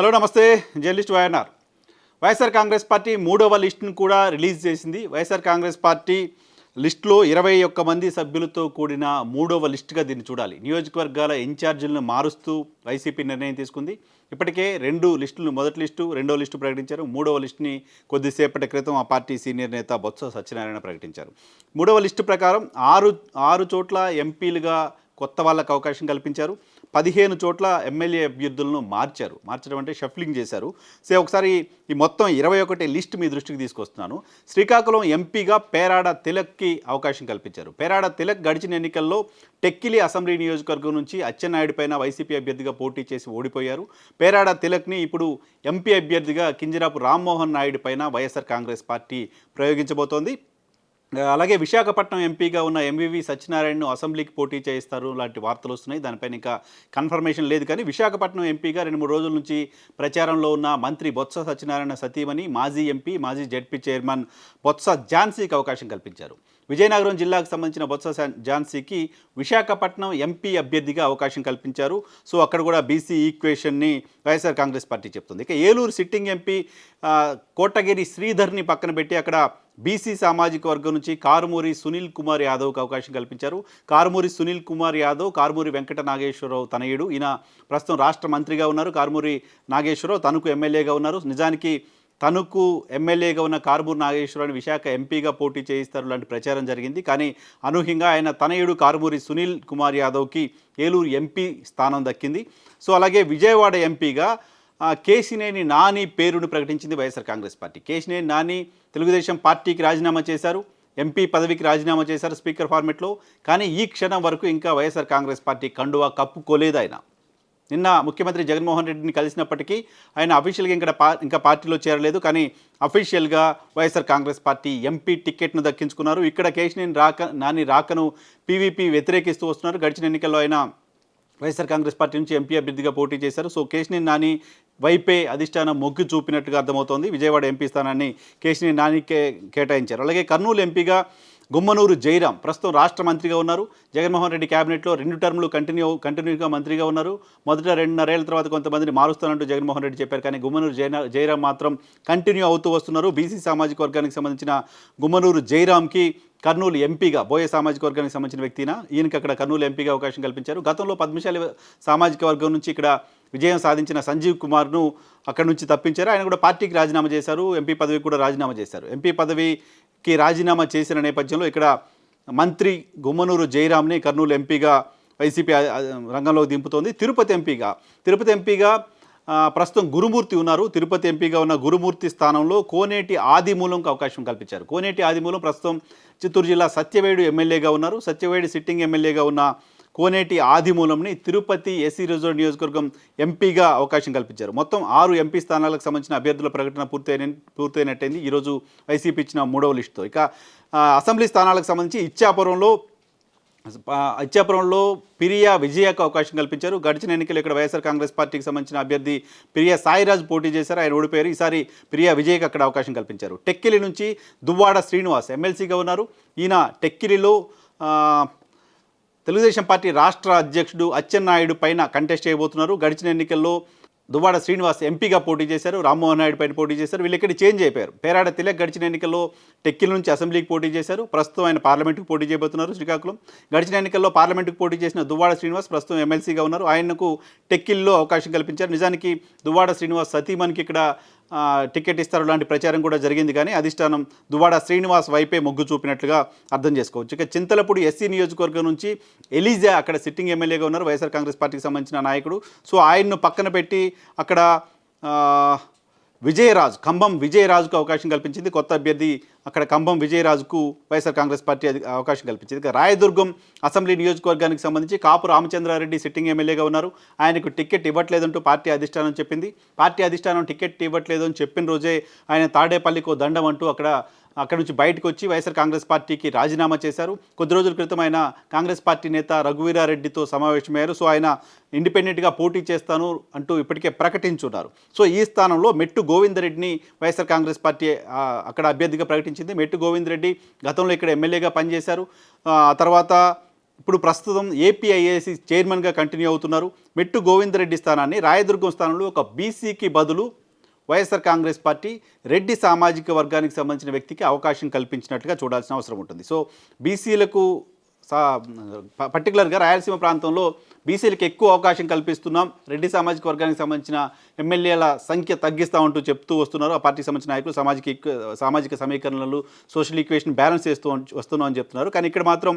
Hello namaste. Journalist YNR. YSR Congress party మూడవ లిస్టును కూడా రిలీజ్ చేసింది. వైఎస్ఆర్ కాంగ్రెస్ పార్టీ లిస్టులో ఇరవై ఒక్క మంది సభ్యులతో కూడిన మూడవ లిస్టుగా దీన్ని చూడాలి. నియోజకవర్గాల ఇన్ఛార్జీలను మారుస్తూ వైసీపీ నిర్ణయం తీసుకుంది. ఇప్పటికే రెండు లిస్టులు మొదటి లిస్టు రెండో లిస్టు ప్రకటించారు. మూడవ లిస్టుని కొద్దిసేపటి క్రితం ఆ పార్టీ సీనియర్ నేత బొత్స సత్యనారాయణ ప్రకటించారు. మూడవ లిస్టు ప్రకారం ఆరు ఆరు చోట్ల ఎంపీలుగా కొత్త వాళ్ళకు అవకాశం కల్పించారు. పదిహేను చోట్ల ఎమ్మెల్యే అభ్యర్థులను మార్చారు. మార్చడం అంటే షఫ్లింగ్ చేశారు. సో ఒకసారి ఈ మొత్తం ఇరవై ఒకటి లిస్ట్ మీ దృష్టికి తీసుకొస్తున్నాను. శ్రీకాకుళం ఎంపీగా పేరాడ తిలక్కి అవకాశం కల్పించారు. పేరాడ తిలక్ గడిచిన ఎన్నికల్లో టెక్కిలి అసెంబ్లీ నియోజకవర్గం నుంచి అచ్చెన్నాయుడు పైన వైసీపీ అభ్యర్థిగా పోటీ చేసి ఓడిపోయారు. పేరాడ తిలక్ని ఇప్పుడు ఎంపీ అభ్యర్థిగా కింజరాపు రామ్మోహన్ నాయుడు పైన వైఎస్ఆర్ కాంగ్రెస్ పార్టీ ప్రయోగించబోతోంది. అలాగే విశాఖపట్నం ఎంపీగా ఉన్న ఎంవివి సత్యనారాయణను అసెంబ్లీకి పోటీ చేయిస్తారు. లాంటి వార్తలు వస్తున్నాయి. దానిపైన ఇంకా కన్ఫర్మేషన్ లేదు కానీ విశాఖపట్నం ఎంపీగా రెండు మూడు రోజుల నుంచి ప్రచారంలో ఉన్న మంత్రి బొత్స సత్యనారాయణ సతీమణి మాజీ ఎంపీ మాజీ జడ్పీ చైర్మన్ బొత్స ఝాన్సీకి అవకాశం కల్పించారు. విజయనగరం జిల్లాకు సంబంధించిన బొత్స ఝాన్సీకి విశాఖపట్నం ఎంపీ అభ్యర్థిగా అవకాశం కల్పించారు. సో అక్కడ కూడా బీసీ ఈక్వేషన్ని వైఎస్ఆర్ కాంగ్రెస్ పార్టీ చెప్తుంది. ఇక ఏలూరు సిట్టింగ్ ఎంపీ కోటగిరి శ్రీధర్ని పక్కన పెట్టి అక్కడ బీసీ సామాజిక వర్గం నుంచి కారుమూరి సునీల్ కుమార్ యాదవ్కి అవకాశం కల్పించారు. కారుమూరి సునీల్ కుమార్ యాదవ్ కారుమూరి వెంకట నాగేశ్వరరావు తనయుడు. ఈయన ప్రస్తుతం రాష్ట్ర మంత్రిగా ఉన్నారు. కారుమూరి నాగేశ్వరరావు తనకు ఎమ్మెల్యేగా ఉన్నారు. నిజానికి తనకు ఎమ్మెల్యేగా ఉన్న కారుమూరి నాగేశ్వరరావుని విశాఖ ఎంపీగా పోటీ చేయిస్తారు లాంటి ప్రచారం జరిగింది. కానీ అనూహ్యంగా ఆయన తనయుడు కారుమూరి సునీల్ కుమార్ యాదవ్కి ఏలూరు ఎంపీ స్థానం దక్కింది. సో అలాగే విజయవాడ ఎంపీగా ఆ, కేశినేని నాని పేరును ప్రకటించింది వైఎస్ఆర్ కాంగ్రెస్ పార్టీ. కేశినేని నాని తెలుగుదేశం పార్టీకి రాజీనామా చేశారు ఎంపీ పదవికి రాజీనామా చేశారు స్పీకర్ ఫార్మెట్లో. కానీ ఈ క్షణం వరకు ఇంకా వైఎస్ఆర్ కాంగ్రెస్ పార్టీ కండువా కప్పుకోలేదు ఆయన. నిన్న ముఖ్యమంత్రి జగన్మోహన్ రెడ్డిని కలిసినప్పటికీ ఆయన అఫీషియల్గా ఇంకా పా ఇంకా పార్టీలో చేరలేదు. కానీ అఫీషియల్గా వైఎస్ఆర్ కాంగ్రెస్ పార్టీ ఎంపీ టికెట్ను దక్కించుకున్నారు. ఇక్కడ కేశినేని రాక నాని రాకను పీవీపీ వ్యతిరేకిస్తూ వస్తున్నారు. గడిచిన ఎన్నికల్లో ఆయన వైఎస్ఆర్ కాంగ్రెస్ పార్టీ నుంచి ఎంపీ అభ్యర్థిగా పోటీ చేశారు. సో కేశినేని నాని వైపే అధిష్టానం మొగ్గు చూపినట్టుగా అర్థమవుతోంది. విజయవాడ ఎంపీ స్థానాన్ని కేశినేని నానికే కేటాయించారు. అలాగే కర్నూలు ఎంపీగా గుమ్మనూరు జయరాం ప్రస్తుతం రాష్ట్ర మంత్రిగా ఉన్నారు. జగన్మోహన్ రెడ్డి క్యాబినెట్లో రెండు టర్ములు కంటిన్యూ కంటిన్యూగా మంత్రిగా ఉన్నారు. మొదట రెండున్నరేళ్ళ తర్వాత కొంతమందిని మారుస్తానంటూ జగన్మోహన్ రెడ్డి చెప్పారు. కానీ గుమ్మనూరు జయరాం మాత్రం కంటిన్యూ అవుతూ వస్తున్నారు. బీసీ సామాజిక వర్గానికి సంబంధించిన గుమ్మనూరు జయరాంకి కర్నూలు ఎంపీగా బోయ సామాజిక వర్గానికి సంబంధించిన వ్యక్తిన. ఈయనకి అక్కడ కర్నూలు ఎంపీగా అవకాశం కల్పించారు. గతంలో పద్మశాలి సామాజిక వర్గం నుంచి ఇక్కడ విజయం సాధించిన సంజీవ్ కుమార్ను అక్కడి నుంచి తప్పించారు. ఆయన కూడా పార్టీకి రాజీనామా చేశారు. ఎంపీ పదవికి కూడా రాజీనామా చేశారు. ఎంపీ పదవికి రాజీనామా చేసిన నేపథ్యంలో ఇక్కడ మంత్రి గుమ్మనూరు జయరామ్ని కర్నూలు ఎంపీగా వైసీపీ రంగంలోకి దింపుతోంది. తిరుపతి ఎంపీగా తిరుపతి ఎంపీగా ప్రస్తుతం గురుమూర్తి ఉన్నారు. తిరుపతి ఎంపీగా ఉన్న గురుమూర్తి స్థానంలో కోనేటి ఆదిమూలంకు అవకాశం కల్పించారు. కోనేటి ఆదిమూలం ప్రస్తుతం చిత్తూరు జిల్లా సత్యవేడు ఎమ్మెల్యేగా ఉన్నారు. సత్యవేడు సిట్టింగ్ ఎమ్మెల్యేగా ఉన్న కోనేటి ఆదిమూలంని తిరుపతి ఎస్సీ రిజర్వ్ నియోజకవర్గం ఎంపీగా అవకాశం కల్పించారు. మొత్తం ఆరు ఎంపీ స్థానాలకు సంబంధించిన అభ్యర్థుల ప్రకటన పూర్తయిన పూర్తయినట్టయింది. ఈరోజు వైసీపీ ఇచ్చిన మూడవ లిస్టుతో. ఇక అసెంబ్లీ స్థానాలకు సంబంధించి ఇచ్చాపురంలో ఇచ్చాపురంలో పిరియా విజయకు అవకాశం కల్పించారు. గడిచిన ఎన్నికలు ఇక్కడ వైఎస్ఆర్ కాంగ్రెస్ పార్టీకి సంబంధించిన అభ్యర్థి పిరియా సాయిరాజ్ పోటీ చేశారు. ఆయన ఓడిపోయారు. ఈసారి పిరియా విజయకు అక్కడ అవకాశం కల్పించారు. టెక్కిలి నుంచి దువ్వాడ శ్రీనివాస్ ఎమ్మెల్సీగా ఉన్నారు. ఈయన టెక్కిలిలో తెలుగుదేశం పార్టీ రాష్ట్ర అధ్యక్షుడు అచ్చెన్నాయుడు పైన కంటెస్ట్ చేయబోతున్నారు. గడిచిన ఎన్నికల్లో దువ్వాడ శ్రీనివాస్ ఎంపీగా పోటీ చేశారు. రామ్మోహన్ నాయుడు పైన పోటీ చేశారు. వీళ్ళు ఇక్కడ చేంజ్ అయిపోయారు. పేరాడ తిలక్ గడిచిన ఎన్నికల్లో టెక్కిల నుంచి అసెంబ్లీకి పోటీ చేశారు. ప్రస్తుతం ఆయన పార్లమెంట్కి పోటీ చేయబోతున్నారు శ్రీకాకుళం. గడిచిన ఎన్నికల్లో పార్లమెంట్కి పోటీ చేసిన దువ్వాడ శ్రీనివాస్ ప్రస్తుతం ఎమ్మెల్సీగా ఉన్నారు. ఆయనకు టెక్కిల్లో అవకాశం కల్పించారు. నిజానికి దువ్వాడ శ్రీనివాస్ సతీమణికి ఇక్కడ టికెట్ ఇస్తారు లాంటి ప్రచారం కూడా జరిగింది కానీ అధిష్టానం దువాడ శ్రీనివాస్ వైపే మొగ్గు చూపినట్లుగా అర్థం చేసుకోవచ్చు. ఇక చింతలపూడి ఎస్సీ నియోజకవర్గం నుంచి ఎలీజా అక్కడ సిట్టింగ్ ఎమ్మెల్యేగా ఉన్నారు వైఎస్ఆర్ కాంగ్రెస్ పార్టీకి సంబంధించిన నాయకుడు. సో ఆయన్ను పక్కన పెట్టి అక్కడ విజయరాజ్ ఖమ్మం విజయరాజుకు అవకాశం కల్పించింది కొత్త అభ్యర్థి అక్కడ కంభం విజయరాజుకు వైఎస్ఆర్ కాంగ్రెస్ పార్టీ అవకాశం కల్పించింది. ఇక రాయదుర్గం అసెంబ్లీ నియోజకవర్గానికి సంబంధించి కాపు రామచంద్రారెడ్డి సిట్టింగ్ ఎమ్మెల్యేగా ఉన్నారు. ఆయనకు టికెట్ ఇవ్వట్లేదంటూ పార్టీ అధిష్టానం చెప్పింది. పార్టీ అధిష్టానం టికెట్ ఇవ్వట్లేదు అని చెప్పిన రోజే ఆయన తాడేపల్లికో దండం అంటూ అక్కడ అక్కడ నుంచి బయటకు వచ్చి వైఎస్ఆర్ కాంగ్రెస్ పార్టీకి రాజీనామా చేశారు. కొద్ది రోజుల క్రితం ఆయన కాంగ్రెస్ పార్టీ నేత రఘువీరారెడ్డితో సమావేశమయ్యారు. సో ఆయన ఇండిపెండెంట్గా పోటీ చేస్తాను అంటూ ఇప్పటికే ప్రకటించున్నారు. సో ఈ స్థానంలో మెట్టు గోవిందరెడ్డిని వైఎస్ఆర్ కాంగ్రెస్ పార్టీ అక్కడ అభ్యర్థిగా ప్రకటించింది. మెట్టు గోవిందరెడ్డి గతంలో ఇక్కడ ఎమ్మెల్యేగా పనిచేశారు. ఆ తర్వాత ఇప్పుడు ప్రస్తుతం ఏపీఐఏసీ చైర్మన్గా కంటిన్యూ అవుతున్నారు. మెట్టు గోవిందరెడ్డి స్థానాన్ని రాయదుర్గం స్థానంలో ఒక బీసీకి బదులు వైఎస్ఆర్ కాంగ్రెస్ పార్టీ రెడ్డి సామాజిక వర్గానికి సంబంధించిన వ్యక్తికి అవకాశం కల్పించినట్లుగా చూడాల్సిన అవసరం ఉంటుంది. సో బీసీలకు సా పర్టికులర్గా రాయలసీమ ప్రాంతంలో బీసీలకు ఎక్కువ అవకాశం కల్పిస్తున్నాం. రెడ్డి సామాజిక వర్గానికి సంబంధించిన ఎమ్మెల్యేల సంఖ్య తగ్గిస్తామంటూ చెప్తూ వస్తున్నారు. ఆ పార్టీకి సంబంధించిన నాయకులు సామాజిక సామాజిక సమీకరణలు సోషల్ ఈక్వేషన్ బ్యాలెన్స్ చేస్తూ వస్తున్నాం అని చెప్తున్నారు. కానీ ఇక్కడ మాత్రం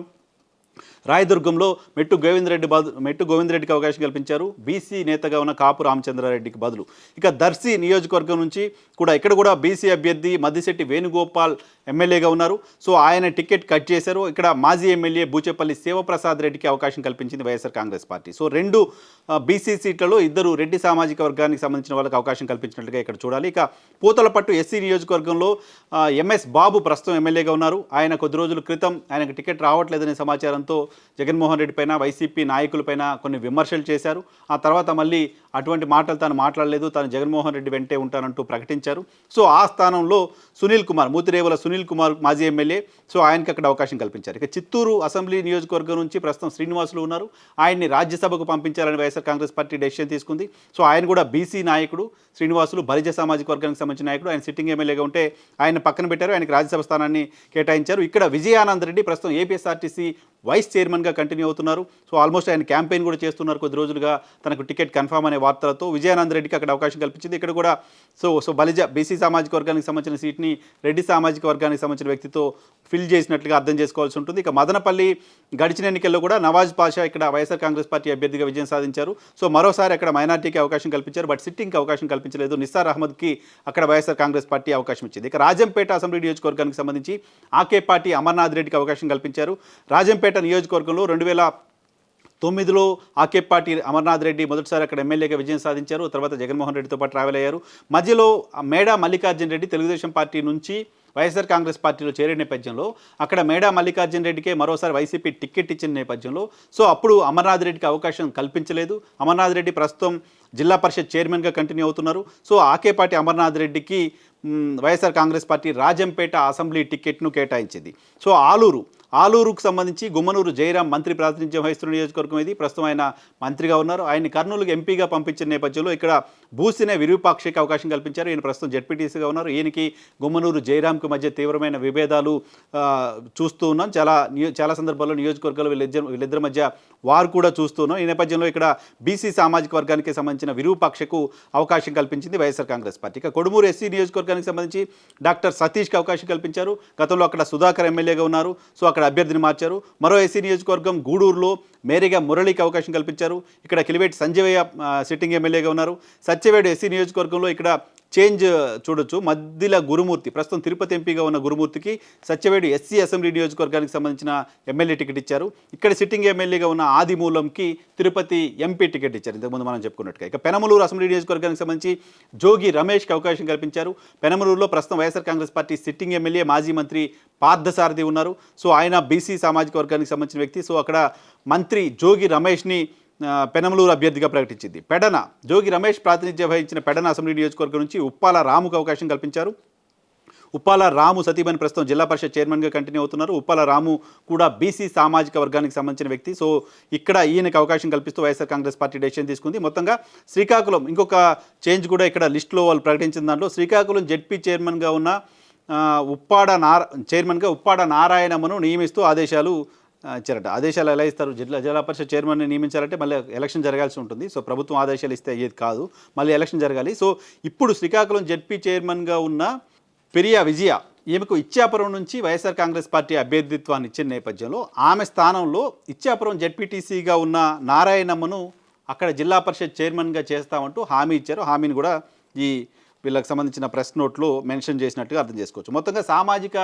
రాయదుర్గంలో మెట్టు గోవిందరెడ్డి బదు మెట్టు గోవిందరెడ్డికి అవకాశం కల్పించారు. బీసీ నేతగా ఉన్న కాపు రామచంద్రారెడ్డికి బదులు. ఇక దర్శి నియోజకవర్గం నుంచి కూడా ఇక్కడ కూడా బీసీ అభ్యర్థి మద్దిశెట్టి వేణుగోపాల్ ఎమ్మెల్యేగా ఉన్నారు. సో ఆయన టికెట్ కట్ చేశారు. ఇక్కడ మాజీ ఎమ్మెల్యే బూచేపల్లి శివప్రసాద్ రెడ్డికి అవకాశం కల్పించింది వైఎస్ఆర్ కాంగ్రెస్ పార్టీ. సో రెండు బీసీ సీట్లలో ఇద్దరు రెడ్డి సామాజిక వర్గానికి సంబంధించిన వాళ్ళకి అవకాశం కల్పించినట్లుగా ఇక్కడ చూడాలి. ఇక పూతలపట్టు ఎస్సీ నియోజకవర్గంలో ఎంఎస్ బాబు ప్రస్తుతం ఎమ్మెల్యేగా ఉన్నారు. ఆయన కొద్ది రోజుల క్రితం ఆయనకు టికెట్ రావట్లేదనే సమాచారంతో జగన్మోహన్ రెడ్డి పైన వైసీపీ నాయకులపైన కొన్ని విమర్శలు చేశారు. ఆ తర్వాత మళ్ళీ అటువంటి మాటలు తాను మాట్లాడలేదు తాను జగన్మోహన్ రెడ్డి వెంటే ఉంటానంటూ ప్రకటించారు. సో ఆ స్థానంలో సునీల్ కుమార్ మూతిరేవుల సునీల్ కుమార్ మాజీ ఎమ్మెల్యే సో ఆయనకి అక్కడ అవకాశం కల్పించారు. ఇక చిత్తూరు అసెంబ్లీ నియోజకవర్గం నుంచి ప్రస్తుతం శ్రీనివాసులు ఉన్నారు. ఆయన్ని రాజ్యసభకు పంపించాలని వైఎస్ఆర్ కాంగ్రెస్ పార్టీ డెసిషన్ తీసుకుంది. సో ఆయన కూడా బీసీ నాయకుడు శ్రీనివాసులు బలిజ సామాజిక వర్గానికి సంబంధించిన నాయకుడు. ఆయన సిట్టింగ్ ఎమ్మెల్యేగా ఉంటే ఆయన పక్కన పెట్టారు. ఆయనకి రాజ్యసభ స్థానాన్ని కేటాయించారు. ఇక్కడ విజయానంద్ రెడ్డి ప్రస్తుతం ఏపీఎస్ఆర్టీసీ వైస్ చైర్మన్గా కంటిన్యూ అవుతున్నారు. సో ఆల్మోస్ట్ ఆయన క్యాంపెయిన్ కూడా చేస్తున్నారు కొద్ది రోజులుగా. తనకు టికెట్ కన్ఫామ్ అనే వార్తలతో విజయానంద రెడ్డికి అక్కడ అవకాశం కల్పించింది. ఇక్కడ కూడా సో సో బలిజ బీసీ సామాజిక వర్గానికి సంబంధించిన సీట్ని రెడ్డి సామాజిక వర్గానికి సంబంధించిన వ్యక్తితో ఫిల్ చేసినట్లుగా అర్థం చేసుకోవాల్సి ఉంటుంది. ఇక మదనపల్లి గడిచిన ఎన్నికల్లో కూడా నవాజ్ పాషా ఇక్కడ వైఎస్ఆర్ కాంగ్రెస్ పార్టీ అభ్యర్థిగా విజయం సాధించారు. సో మరోసారి అక్కడ మైనార్టీకి అవకాశం కల్పించారు బట్ సిట్టింగ్కి అవకాశం కల్పించలేదు. నిస్సార్ అహ్మద్కి అక్కడ వైఎస్ఆర్ కాంగ్రెస్ పార్టీ అవకాశం ఇచ్చింది. ఇక రాజంపేట అసెంబ్లీ నియోజకవర్గానికి సంబంధించి ఆకే పార్టీ అమర్నాథ్ రెడ్డికి అవకాశం కల్పించారు. రాజంపేట నియోజకవర్గంలో రెండు వేల తొమ్మిదిలో ఆకేపాటి అమర్నాథ్ రెడ్డి మొదటిసారి అక్కడ ఎమ్మెల్యేగా విజయం సాధించారు. తర్వాత జగన్మోహన్ రెడ్డితో పాటు ట్రావెల్ అయ్యారు. మధ్యలో మేడా మల్లికార్జున రెడ్డి తెలుగుదేశం పార్టీ నుంచి వైఎస్ఆర్ కాంగ్రెస్ పార్టీలో చేరే నేపథ్యంలో అక్కడ మేడా మల్లికార్జున రెడ్డికే మరోసారి వైసీపీ టికెట్ ఇచ్చిన నేపథ్యంలో సో అప్పుడు అమర్నాథ్ రెడ్డికి అవకాశం కల్పించలేదు. అమర్నాథ్ రెడ్డి ప్రస్తుతం జిల్లా పరిషత్ చైర్మన్గా కంటిన్యూ అవుతున్నారు. సో ఆకేపాటి అమర్నాథ్ రెడ్డికి YSR Congress party Rajampet assembly టికెట్ను కేటాయించింది. సో ఆలూరు ఆలూరుకు సంబంధించి గుమ్మనూరు జయరాం మంత్రి ప్రాతినిధ్యం వహిస్తున్న నియోజకవర్గం ఇది. ప్రస్తుతం ఆయన మంత్రిగా ఉన్నారు. ఆయన కర్నూలుకు ఎంపీగా పంపించిన నేపథ్యంలో ఇక్కడ భూసినే విరూపాక్షకి అవకాశం కల్పించారు. ఈయన ప్రస్తుతం జెడ్పీటీసీగా ఉన్నారు. ఈయనకి గుమ్మనూరు జయరాంకి మధ్య తీవ్రమైన విభేదాలు చూస్తూ ఉన్నాం. చాలా చాలా సందర్భాల్లో నియోజకవర్గాలు వీళ్ళిద్దరు వీళ్ళిద్దరి మధ్య వారు కూడా చూస్తున్నాం ఈ నేపథ్యంలో ఇక్కడ బీసీ సామాజిక వర్గానికి సంబంధించిన విరూపాక్షకు అవకాశం కల్పించింది వైఎస్ఆర్ కాంగ్రెస్ పార్టీ. ఇక కొడుమూరు ఎస్సీ నియోజకవర్గానికి సంబంధించి డాక్టర్ సతీష్కి అవకాశం కల్పించారు. గతంలో అక్కడ సుధాకర్ ఎమ్మెల్యేగా ఉన్నారు. సో అక్కడ అభ్యర్థిని మార్చారు. మరో ఎస్సీ నియోజకవర్గం గూడూరులో మేరీగా మురళికి అవకాశం కల్పించారు. ఇక్కడ కిలివేటి సంజయయ్య సిట్టింగ్ ఎమ్మెల్యేగా ఉన్నారు. సత్యవేడు ఎస్సీ నియోజకవర్గంలో ఇక్కడ చేంజ్ చూడొచ్చు. మద్దిల గురుమూర్తి ప్రస్తుతం తిరుపతి ఎంపీగా ఉన్న గురుమూర్తికి సత్యవేడు ఎస్సీ అసెంబ్లీ నియోజకవర్గానికి సంబంధించిన ఎమ్మెల్యే టికెట్ ఇచ్చారు. ఇక్కడ సిట్టింగ్ ఎమ్మెల్యేగా ఉన్న ఆదిమూలంకి తిరుపతి ఎంపీ టికెట్ ఇచ్చారు. ఇంతకుముందు మనం చెప్పుకున్నట్టుగా. ఇక పెనమలూరు అసెంబ్లీ నియోజకవర్గానికి సంబంధించి జోగి రమేష్కి అవకాశం కల్పించారు. పెనమలూరులో ప్రస్తుతం YSR Congress party sitting MLA మాజీ మంత్రి పార్థసారథి ఉన్నారు. సో ఆయన బీసీ సామాజిక వర్గానికి సంబంధించిన వ్యక్తి. సో అక్కడ మంత్రి జోగి రమేష్ని పెనమలూరు అభ్యర్థిగా ప్రకటించింది. పెడన జోగి రమేష్ ప్రాతినిధ్యం వహించిన పెడన అసెంబ్లీ నియోజకవర్గం నుంచి ఉప్పాల రాముకు అవకాశం కల్పించారు. ఉప్పాల రాము సతీబని ప్రస్తుతం జిల్లా పరిషత్ చైర్మన్గా కంటిన్యూ అవుతున్నారు. ఉప్పాల రాము కూడా బీసీ సామాజిక వర్గానికి సంబంధించిన వ్యక్తి. సో ఇక్కడ ఈయనకు అవకాశం కల్పిస్తూ వైఎస్ఆర్ కాంగ్రెస్ పార్టీ డెసిషన్ తీసుకుంది. మొత్తంగా శ్రీకాకుళం ఇంకొక చేంజ్ కూడా ఇక్కడ లిస్టులో వాళ్ళు ప్రకటించిన దాంట్లో శ్రీకాకుళం జెడ్పీ చైర్మన్గా ఉన్న ఉప్పాడ నారా చైర్మన్గా ఉప్పాడ నారాయణమ్మను నియమిస్తూ ఆదేశాలు ఇచ్చారట. ఆదేశాలు ఎలా ఇస్తారు? జిల్లా జిల్లా పరిషత్ చైర్మన్ని నియమించాలంటే మళ్ళీ ఎలక్షన్ జరగాల్సి ఉంటుంది. సో ప్రభుత్వం ఆదేశాలు ఇస్తే అయ్యేది కాదు. మళ్ళీ ఎలక్షన్ జరగాలి. సో ఇప్పుడు శ్రీకాకుళం జెడ్పీ చైర్మన్గా ఉన్న పెరియా విజయ ఈమెకు ఇచ్చాపురం నుంచి వైఎస్ఆర్ కాంగ్రెస్ పార్టీ అభ్యర్థిత్వాన్ని ఇచ్చిన నేపథ్యంలో ఆమె స్థానంలో ఇచ్చాపురం జెడ్పీటీసీగా ఉన్న నారాయణమ్మను అక్కడ జిల్లా పరిషత్ చైర్మన్గా చేస్తామంటూ హామీ ఇచ్చారు. హామీని కూడా ఈ వీళ్ళకి సంబంధించిన ప్రెస్ నోట్లో మెన్షన్ చేసినట్టుగా అర్థం చేసుకోవచ్చు. మొత్తంగా సామాజిక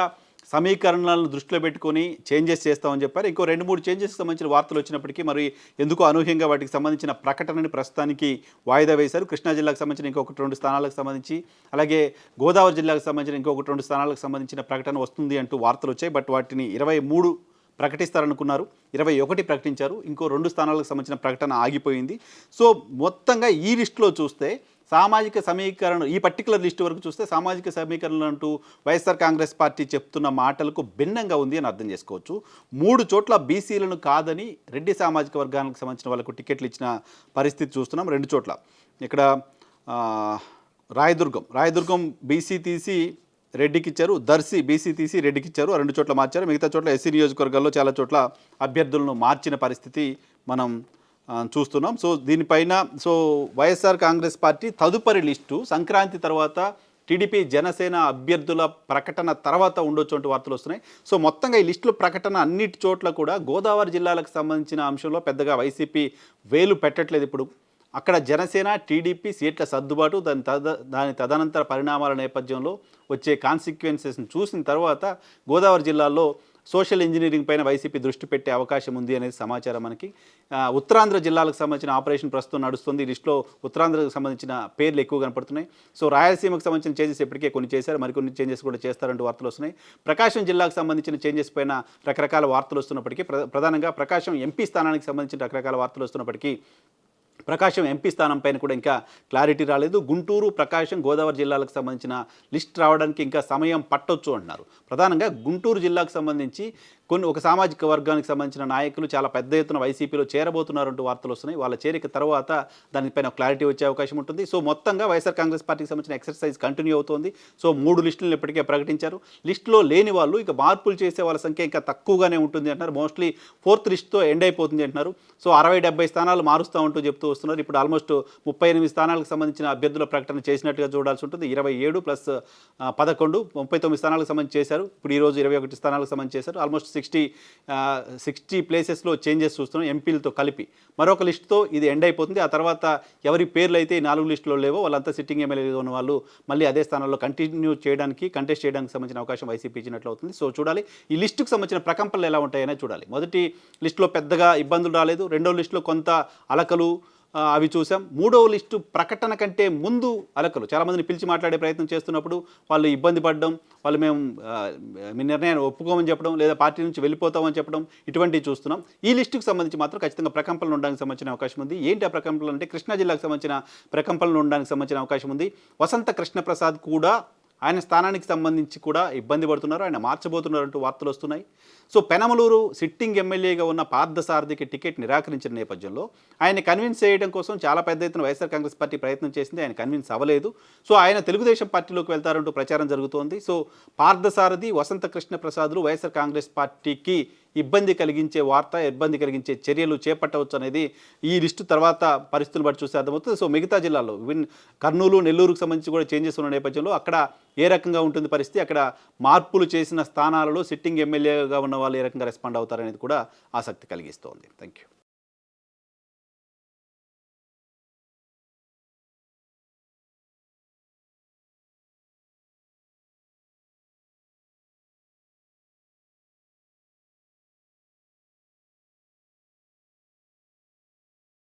సమీకరణాలను దృష్టిలో పెట్టుకొని చేంజెస్ చేస్తామని చెప్పారు. ఇంకో రెండు మూడు చేంజెస్కి సంబంధించిన వార్తలు వచ్చినప్పటికీ మరి ఎందుకు అనూహ్యంగా వాటికి సంబంధించిన ప్రకటనని ప్రస్తుతానికి వాయిదా వేశారు. కృష్ణా జిల్లాకు సంబంధించిన ఇంకొకటి రెండు స్థానాలకు సంబంధించి అలాగే గోదావరి జిల్లాకు సంబంధించిన ఇంకొకటి రెండు స్థానాలకు సంబంధించిన ప్రకటన వస్తుంది అంటూ వార్తలు వచ్చాయి. బట్ వాటిని ఇరవై మూడు ప్రకటిస్తారనుకున్నారు. ఇరవై ఒకటి ప్రకటించారు. ఇంకో రెండు స్థానాలకు సంబంధించిన ప్రకటన ఆగిపోయింది. సో మొత్తంగా ఈ లిస్టులో చూస్తే సామాజిక సమీకరణ ఈ పర్టికులర్ లిస్ట్ వరకు చూస్తే సామాజిక సమీకరణలు అంటూ వైఎస్ఆర్ కాంగ్రెస్ పార్టీ చెప్తున్న మాటలకు భిన్నంగా ఉంది అని అర్థం చేసుకోవచ్చు. మూడు చోట్ల బీసీలను కాదని రెడ్డి సామాజిక వర్గానికి సంబంధించిన వాళ్ళకు టికెట్లు ఇచ్చిన పరిస్థితి చూస్తున్నాం. రెండు చోట్ల. ఇక్కడ రాయదుర్గం. రాయదుర్గం బీసీ తీసి రెడ్డికి ఇచ్చారు. దర్శి బీసీ తీసి రెడ్డికి ఇచ్చారు. రెండు చోట్ల మార్చారు. మిగతా చోట్ల ఎస్సీ నియోజకవర్గాల్లో చాలా చోట్ల అభ్యర్థులను మార్చిన పరిస్థితి మనం చూస్తున్నాం. సో దీనిపైన సో వైఎస్ఆర్ కాంగ్రెస్ పార్టీ తదుపరి లిస్టు సంక్రాంతి తర్వాత టీడీపీ జనసేన అభ్యర్థుల ప్రకటన తర్వాత ఉండొచ్చు వార్తలు వస్తున్నాయి. సో మొత్తంగా ఈ లిస్టుల ప్రకటన అన్నిటి చోట్ల కూడా గోదావరి జిల్లాలకు సంబంధించిన అంశంలో పెద్దగా వైసీపీ వేలు పెట్టట్లేదు ఇప్పుడు. అక్కడ జనసేన టీడీపీ సీట్ల సర్దుబాటు దాని తద దాని తదనంతర పరిణామాల నేపథ్యంలో వచ్చే కాన్సిక్వెన్సెస్ని చూసిన తర్వాత గోదావరి జిల్లాలో సోషల్ ఇంజనీరింగ్ పైన వైసీపీ దృష్టి పెట్టే అవకాశం ఉంది అనేది సమాచారం మనకి. ఉత్తరాంధ్ర జిల్లాలకు సంబంధించిన ఆపరేషన్ ప్రస్తుతం నడుస్తుంది. లిస్టులో ఉత్తరాంధ్రకు సంబంధించిన పేర్లు ఎక్కువ కనపడుతున్నాయి. సో రాయలసీమకు సంబంధించిన చేంజెస్ ఇప్పటికే కొన్ని చేశారు. మరికొన్ని చేంజెస్ కూడా చేస్తారంటూ వార్తలు వస్తున్నాయి. ప్రకాశం జిల్లాకు సంబంధించిన చేంజెస్ పైన రకరకాల వార్తలు వస్తున్నప్పటికీ ప్ర- ప్రధానంగా ప్రకాశం ఎంపీ స్థానానికి సంబంధించిన రకరకాల వార్తలు వస్తున్నప్పటికీ ప్రకాశం ఎంపీ స్థానం పైన కూడా ఇంకా క్లారిటీ రాలేదు. గుంటూరు ప్రకాశం గోదావరి జిల్లాలకు సంబంధించిన లిస్ట్ రావడానికి ఇంకా సమయం పట్టొచ్చు అంటున్నారు. ప్రధానంగా గుంటూరు జిల్లాకు సంబంధించి కొన్ని ఒక సామాజిక వర్గానికి సంబంధించిన నాయకులు చాలా పెద్ద ఎత్తున వైసీపీలో చేరబోతున్నారంటూ వార్తలు వస్తున్నాయి. వాళ్ళ చేరిక తర్వాత దానిపైన క్లారిటీ వచ్చే అవకాశం ఉంటుంది. సో మొత్తంగా వైఎస్ఆర్ కాంగ్రెస్ పార్టీకి సంబంధించిన ఎక్సర్సైజ్ కంటిన్యూ అవుతోంది. సో మూడు లిస్టులను ఇప్పటికే ప్రకటించారు. లిస్టులో లేని వాళ్ళు ఇక మార్పులు చేసే వాళ్ళ సంఖ్య ఇంకా తక్కువగానే ఉంటుంది అంటున్నారు. మోస్ట్లీ ఫోర్త్ లిస్ట్తో ఎండ్ అయిపోతుంది అంటున్నారు. సో అరవై డెబ్బై స్థానాలు మారుస్తూ ఉంటూ చెప్తూ వస్తున్నారు. ఇప్పుడు ఆల్మోస్ట్ ముప్పై ఎనిమిది స్థానాలకు సంబంధించిన అభ్యర్థుల ప్రకటన చేసినట్టుగా చూడాల్సి ఉంటుంది. ఇరవై ఏడు ప్లస్ పదకొండు ముప్పై తొమ్మిది స్థానాలకు సంబంధించి చేశారు. ఇప్పుడు ఈరోజు ఇరవై ఒకటి స్థానాలకు సంబంధించి చేశారు. ఆల్మోస్ట్ సిక్స్టీ సిక్స్టీ ప్లేసెస్లో చేంజెస్ చూస్తున్నాం ఎంపీలతో కలిపి. మరొక లిస్టుతో ఇది ఎండ్ అయిపోతుంది. ఆ తర్వాత ఎవరి పేర్లు అయితే ఈ నాలుగు లిస్టులో లేవో వాళ్ళంతా సిట్టింగ్ ఎమ్మెల్యేగా ఉన్న వాళ్ళు మళ్ళీ అదే స్థానంలో కంటిన్యూ చేయడానికి కంటెస్ట్ చేయడానికి సంబంధించిన అవకాశం వైసీపీ ఇచ్చినట్లు అవుతుంది. సో చూడాలి. ఈ లిస్టుకు సంబంధించిన ప్రకంపనలు ఎలా ఉంటాయనే చూడాలి. మొదటి లిస్టులో పెద్దగా ఇబ్బందులు రాలేదు. రెండో లిస్టులో కొంత అలకలు అవి చూసాం. మూడవ లిస్టు ప్రకటన కంటే ముందు అలకలు. చాలామందిని పిలిచి మాట్లాడే ప్రయత్నం చేస్తున్నప్పుడు వాళ్ళు ఇబ్బంది పడడం వాళ్ళు మేము మీ నిర్ణయాన్ని ఒప్పుకోమని చెప్పడం లేదా పార్టీ నుంచి వెళ్ళిపోతామని చెప్పడం ఇటువంటివి చూస్తున్నాం. ఈ లిస్టుకు సంబంధించి మాత్రం ఖచ్చితంగా ప్రకంపనలు ఉండడానికి సంబంధించిన అవకాశం ఉంది. ఏంటి ఆ ప్రకంపనలు అంటే కృష్ణా జిల్లాకు సంబంధించిన ప్రకంపనలు ఉండడానికి సంబంధించిన అవకాశం ఉంది. వసంత కృష్ణప్రసాద్ కూడా ఆయన స్థానానికి సంబంధించి కూడా ఇబ్బంది పడుతున్నారు. ఆయన మార్చబోతున్నారు అంటూ వార్తలు వస్తున్నాయి. సో పెనమలూరు సిట్టింగ్ ఎమ్మెల్యేగా ఉన్న పార్థసారథికి టికెట్ నిరాకరించిన నేపథ్యంలో ఆయన కన్విన్స్ చేయడం కోసం చాలా పెద్ద ఎత్తున వైఎస్ఆర్ కాంగ్రెస్ పార్టీ ప్రయత్నం చేసింది. ఆయన కన్విన్స్ అవ్వలేదు. సో ఆయన తెలుగుదేశం పార్టీలోకి వెళ్తారంటూ ప్రచారం జరుగుతోంది. సో పార్థసారథి వసంత కృష్ణ ప్రసాద్లు వైఎస్ఆర్ కాంగ్రెస్ పార్టీకి ఇబ్బంది కలిగించే వార్త ఇబ్బంది కలిగించే చర్యలు చేపట్టవచ్చు అనేది ఈ లిస్టు తర్వాత పరిస్థితులు బట్టి చూస్తే అర్థమవుతుంది. సో మిగతా జిల్లాల్లో విన్ కర్నూలు నెల్లూరుకు సంబంధించి కూడా చేంజెస్ ఉన్న నేపథ్యంలో అక్కడ ఏ రకంగా ఉంటుంది పరిస్థితి? అక్కడ మార్పులు చేసిన స్థానాలలో సిట్టింగ్ ఎమ్మెల్యేగా ఉన్న వాళ్ళు ఏ రకంగా రెస్పాండ్ అవుతారనేది కూడా ఆసక్తి కలిగిస్తోంది. Thank you